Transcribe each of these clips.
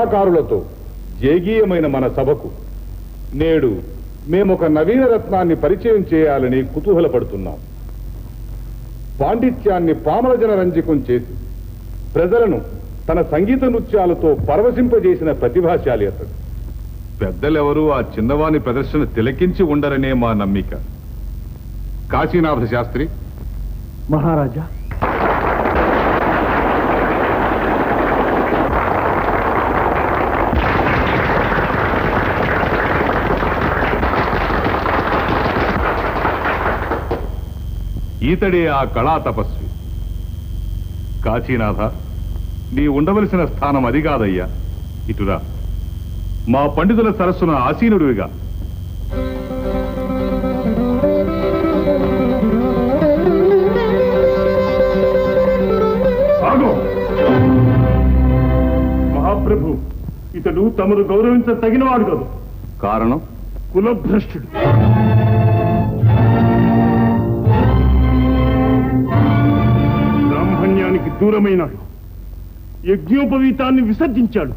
కళాకారులతో జేగీయమైన మన సభకు నేడు మేమొక నవీన రత్నాన్ని పరిచయం చేయాలని కుతూహలపడుతున్నాం. పాండిత్యాన్ని పామర జనరంజకం చేసి ప్రజలను తన సంగీత నృత్యాలతో పరవశింపజేసిన ప్రతిభాశాలి అతడు. పెద్దలెవరూ ఆ చిన్నవాని ప్రదర్శన తిలకించి ఉండరనే మా నమ్మిక. కాశీనాథ శాస్త్రి మహారాజా ఈతడే ఆ కళా తపస్వి కాశీనాథ నీ ఉండవలసిన స్థానం అది కాదయ్యా. ఇటురా మా పండితుల సరస్సున ఆసీనుడివిగా. మహాప్రభు ఇతడు తమరు గౌరవించ తగినవాడు కాదు. కారణం? కులభ్రష్టుడు. బ్రాహ్మణ్యానికి దూరమైనాడు. యజ్ఞోపవీతాన్ని విసర్జించాడు.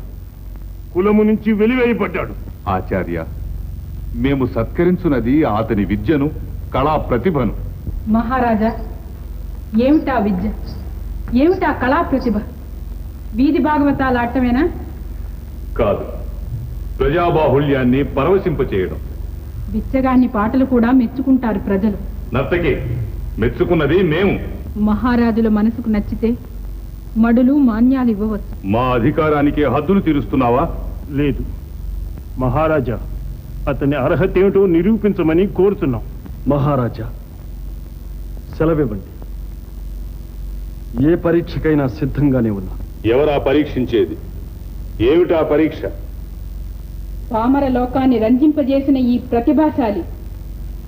కులము నుంచి వెలివేయబడ్డాడు. ఆచార్య మేము సత్కరించున్నది అతని విద్యను కళా ప్రతిభను. మహారాజా ఏమిటా విద్య? ఏమిటా కళా ప్రతిభ? వీధి భాగవతాలు ఆడటమేనా కాదు. ప్రజాబాహుళ్యాన్ని పరవశింపచేయడం. బిచ్చగాన్ని పాటలు కూడా మెచ్చుకుంటారు ప్రజలు. నర్తకి మెచ్చుకున్నది మేము. మహారాజుల మనసుకు నచ్చితే మడులు మాన్యాలు ఇవ్వవచ్చు. మా అధికారానికి హద్దులు తీరుస్తున్నావా? లేదు. మహారాజా అతని అర్హత ఏమిటో నిరూపించమని కోరుతున్నాం. మహారాజా సెలవివ్వండి. ఏ పరీక్షకైనా సిద్ధంగానే ఉన్నా. ఎవరా పరీక్షించేది? ఏమిటా పరీక్ష? పామర లోకాన్ని రంజింపజేసిన ఈ ప్రతిభాశాలి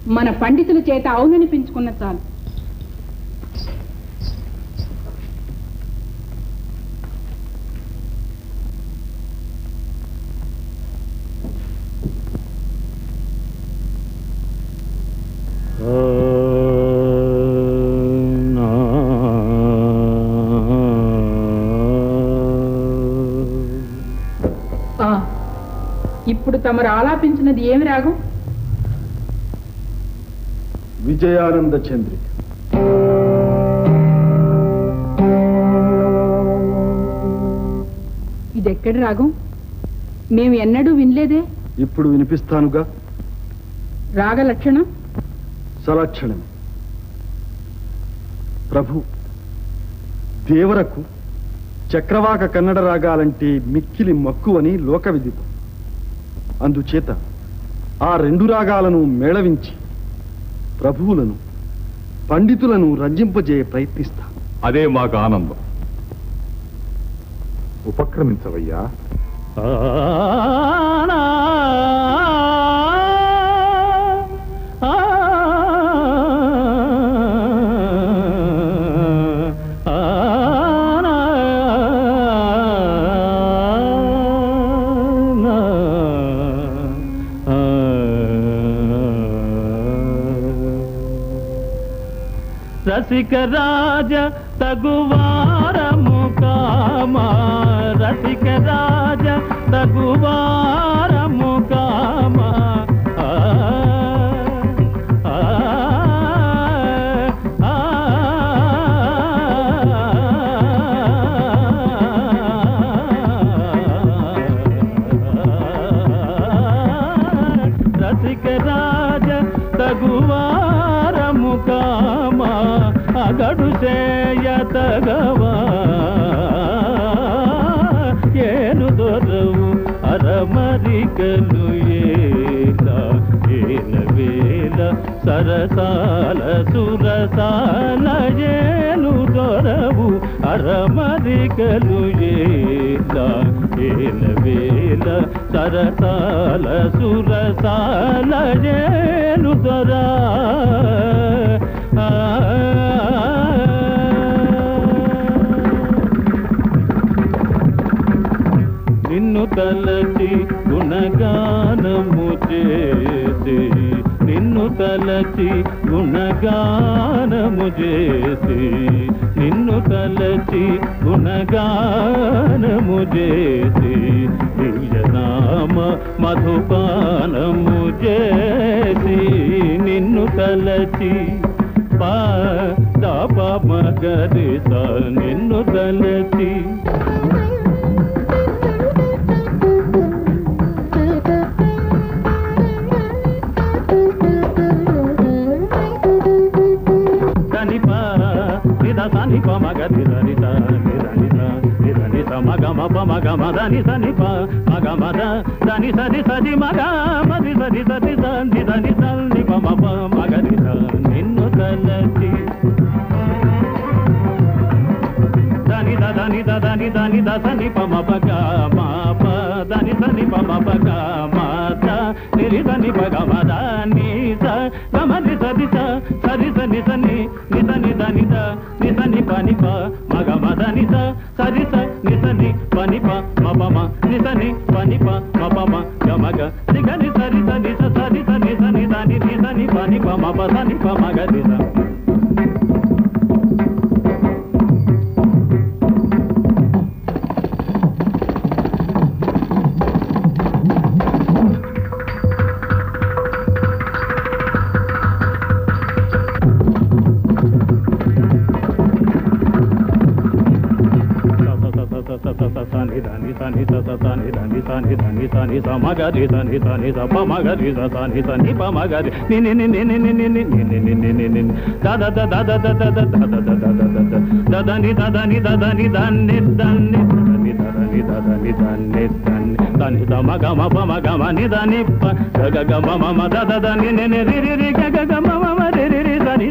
మన పండితుల చేత అవుననిపించుకున్న చాలు. తమరు ఆలాపించినది ఏమి రాగం? విజయానంద చంద్రిక. ఇది ఎక్కడి రాగం? మేము ఎన్నడూ వినలేదే? ఇప్పుడు వినిపిస్తానుగా. రాగ లక్షణం? సలక్షణమే. ప్రభు దేవరకు చక్రవాక కన్నడ రాగాలంటే మిక్కిలి మక్కువని లోక అందుచేత ఆ రెండు రాగాలను మేళవించి ప్రభువులను పండితులను రంజింపజేయ ప్రయత్నిస్తా అదే మాకు ఆనందం ఉపక్రమించవయ్యా రసిక రాజ తగువారము కామ రసిక రాజ తగువారము అగడు చేయతగవా ఏను దొరవు అరమరికలు ఏల ఏల వేల సరసాల సురసాల ఏను దొరవు అరమరికలు ఏల ఏల వేల సరసాల సురసాల ఏను దొరా. నిన్ను తలచి గుణగానము చేసి నిన్ను తలచి గుణగానము చేసి నిన్ను తలచి గుణగానము చేసి దివ్యనామ మధుపానము చేసి నిన్ను తలచి పా దాప మగరిస నిన్ను తలచి. మదని సని మద మగ మద దని సది సది మగ మది సది సది స దని సల్ని నిప మప మగ నిన్ను తలచి దని దని దని దని దని ప మప గ మప దని సని ప మప గ మద నిరి దని ప గ మద ని స గమ ని సది స సరి సని సని స ని ని స ద ని ద ని ప స ని ప ని ప మ ప తని తని రని తని ధని తని స మగరి తని తని స ప మగరి స తని తని ప మగరి ని ని ని ని ని ని ని ని ని ని ని ని ని స ని ద ద ని ద ద ని ద ని ద ని ని ద ద ని ద ద ని ద ని ద ని ద ని ద మ గ మ ప మ గ మ ని ద ని ప గ గ మ మ మ ద ద ద ని ని ని రి రి రి గ గ మ మ మ రి రి రి ద ని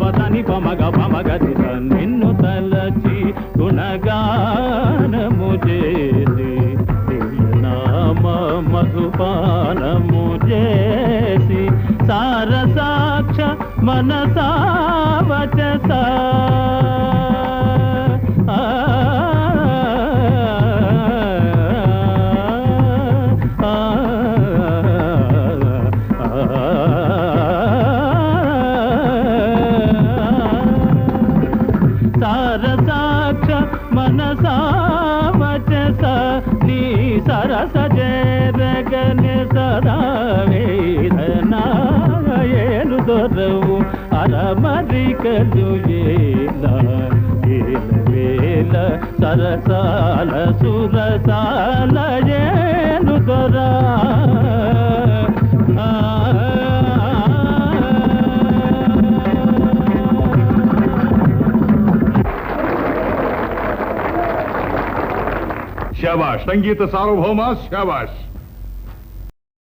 స నిన్ను తలచి గుణగానము చే సదా వేదనాయను దొరవు అరమరికలు ఏలా వేల సరసాల సురసాల ఏను దొరా. శాబాష్ సంగీత సార్వభౌమ శాబాష్